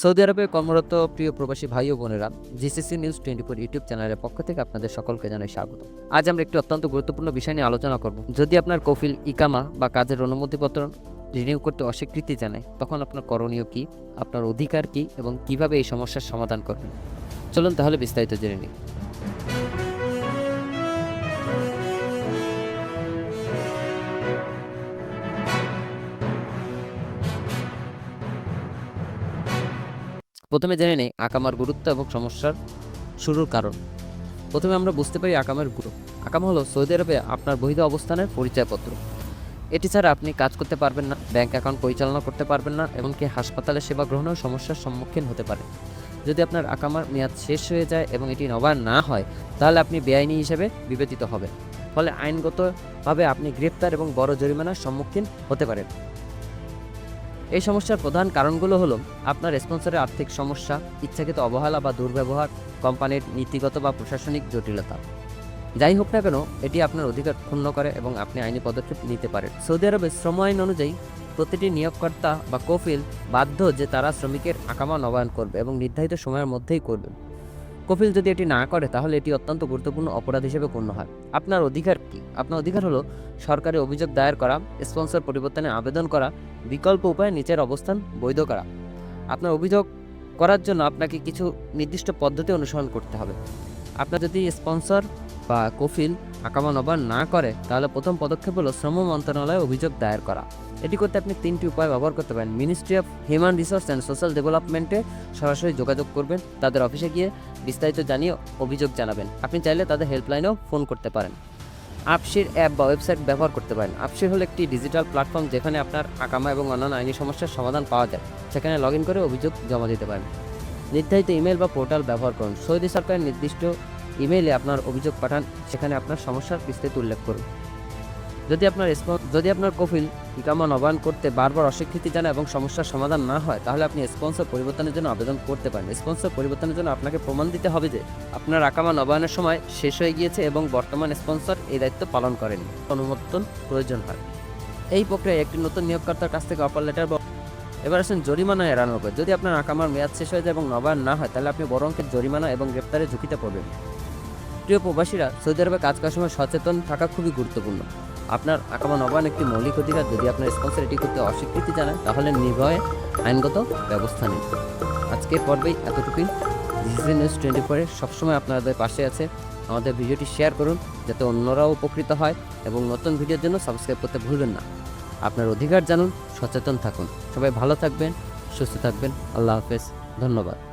Saudi আরবে কর্মরত প্রিয় প্রবাসী ভাই ও বোনেরা GCC news twenty four YouTube চ্যানেলের পক্ষ থেকে আপনাদের সকলকে জানাই স্বাগত। আজ আমরা একটি অত্যন্ত গুরুত্বপূর্ণ বিষয় নিয়ে আলোচনা করব। যদি আপনার কফিল, ইকামা বা কাজের অনুমতিপত্র রিনিউ করতে অস্বীকৃতি জানায়, তখন আপনার করণীয় কি? আপনার অধিকার কি? এবং কীভাবে এই সমস্যার সমাধান করবেন? চলুন তাহলে বিস্তারিত জেনে নিই। প্রথমে জেনে নেই আকামার গুরুত্ব এবং সমস্যার শুরুর কারণ। প্রথমে আমরা বুঝতে পারি আকামের গুরু। আকাম হলো সৌদি আরবে আপনার বৈধ অবস্থানের পরিচয়পত্র। এটি ছাড়া আপনি কাজ করতে পারবেন না, ব্যাংক অ্যাকাউন্ট পরিচালনা করতে পারবেন না, এমনকি হাসপাতালে সেবা গ্রহণেও সমস্যার সম্মুখীন হতে পারে যদি আপনার আকামার মেয়াদ শেষ হয়ে যায় এবং এটি নবায়ন না হয়, তাহলে আপনি বেআইনি হিসেবে বিবেচিত হবেন। ফলে আইনগতভাবে আপনি গ্রেপ্তার এবং বড় জরিমানার সম্মুখীন হতে পারেন। এই সমস্যার প্রধান কারণগুলো হলো আপনার স্পন্সরের আর্থিক সমস্যা, ইচ্ছাকৃত অবহেলা বা দুর্ব্যবহার, কোম্পানির নীতিগত বা প্রশাসনিক জটিলতা। যাই হোক না কেন, এটি আপনার অধিকার ক্ষুণ্ণ করে এবং আপনি আইনি পদক্ষেপ নিতে পারেন। সৌদি আরবের শ্রম আইন অনুযায়ী প্রতিটি নিয়োগকর্তা বা কফিল বাধ্য যে তারা শ্রমিকের আকামা নবায়ন করবে এবং নির্ধারিত সময়ের মধ্যেই করবে। কফিল যদি এটি না করে, তাহলে এটি অত্যন্ত গুরুত্বপূর্ণ অপরাধ হিসেবে গণ্য হয়। আপনার অধিকার কি? আপনার অধিকার হলো সরকারি অভিযোগ দায়ের করা, স্পন্সর পরিবর্তনে আবেদন করা, বিকল্প উপায়ে নিচের অবস্থান বৈধ করা। আপনার অভিযোগ করার জন্য আপনাকে কিছু নির্দিষ্ট পদ্ধতি অনুসরণ করতে হবে। আপনার যদি স্পন্সর বা কফিল আকামা নবায়ন না করে, তাহলে প্রথম পদক্ষেপ হলো শ্রম মন্ত্রণালয়ে অভিযোগ দায়ের করা। এটি করতে আপনি তিনটি উপায় ব্যবহার করতে পারেন। Ministry of human resource and social ডেভেলপমেন্টে সরাসরি যোগাযোগ করবেন, তাদের অফিসে গিয়ে বিস্তারিত জানিয়ে অভিযোগ জানাবেন। আপনি চাইলে তাদের হেল্পলাইনেও ফোন করতে পারেন। আপসির অ্যাপ বা ওয়েবসাইট ব্যবহার করতে পারেন। আপসির হলো একটি ডিজিটাল প্ল্যাটফর্ম যেখানে আপনার আকামা এবং অন্যান্য আইনি সমস্যার সমাধান পাওয়া যায়। সেখানে লগ করে অভিযোগ জমা দিতে পারেন। নির্ধারিত ইমেল বা পোর্টাল ব্যবহার করুন। সৌদি সরকারের নির্দিষ্ট ইমেইলে আপনার অভিযোগ পাঠান, সেখানে আপনার সমস্যার বিস্তারিত উল্লেখ করুন। যদি আপনার যদি আপনার কফিল ইকামা নবায়ন করতে বারবার অস্বীকৃতি জানায় এবং সমস্যার সমাধান না হয়, তাহলে আপনি স্পন্সর পরিবর্তনের জন্য আবেদন করতে পারেন। স্পন্সর পরিবর্তনের জন্য আপনাকে প্রমাণ দিতে হবে যে, আপনার আকামা নবায়নের সময় শেষ হয়ে গিয়েছে এবং বর্তমান স্পন্সর এই দায়িত্ব পালন করেনি। অনুমোদন প্রয়োজন হয়। এই প্রক্রিয়ায় একটি নতুন নিয়োগকর্তার কাছ থেকে অফার লেটার এবার আসেন জরিমানা উপর যদি আপনার আকামার মেয়াদ শেষ হয়ে যায় এবং নবায়ন না হয়, তাহলে আপনি বড় অঙ্কের জরিমানা এবং গ্রেপ্তারের ঝুঁকিতে পড়বেন। প্রিয় প্রবাসীরা, সৌদি আরবে কাজ করার সময় সচেতন থাকা খুবই গুরুত্বপূর্ণ। আপনার আকামা নবায়ন একটি মৌলিক অধিকার। যদি আপনার স্পন্সর এটি করতে অস্বীকৃতি জানায়, তাহলে নির্ভয়ে আইনগত ব্যবস্থা নিন। আজকের পর্বেই এতটুকুই। ডিজিটাল নিউজ টোয়েন্টি ফোরে সবসময় আপনাদের পাশে আছে। আমাদের ভিডিওটি শেয়ার করুন, যাতে অন্যরাও উপকৃত হয় এবং নতুন ভিডিওর জন্য সাবস্ক্রাইব করতে ভুলবেন না। আপনার অধিকার জানুন, সচেতন থাকুন। সবাই ভালো থাকবেন, সুস্থ থাকবেন। আল্লাহ হাফেজ। ধন্যবাদ।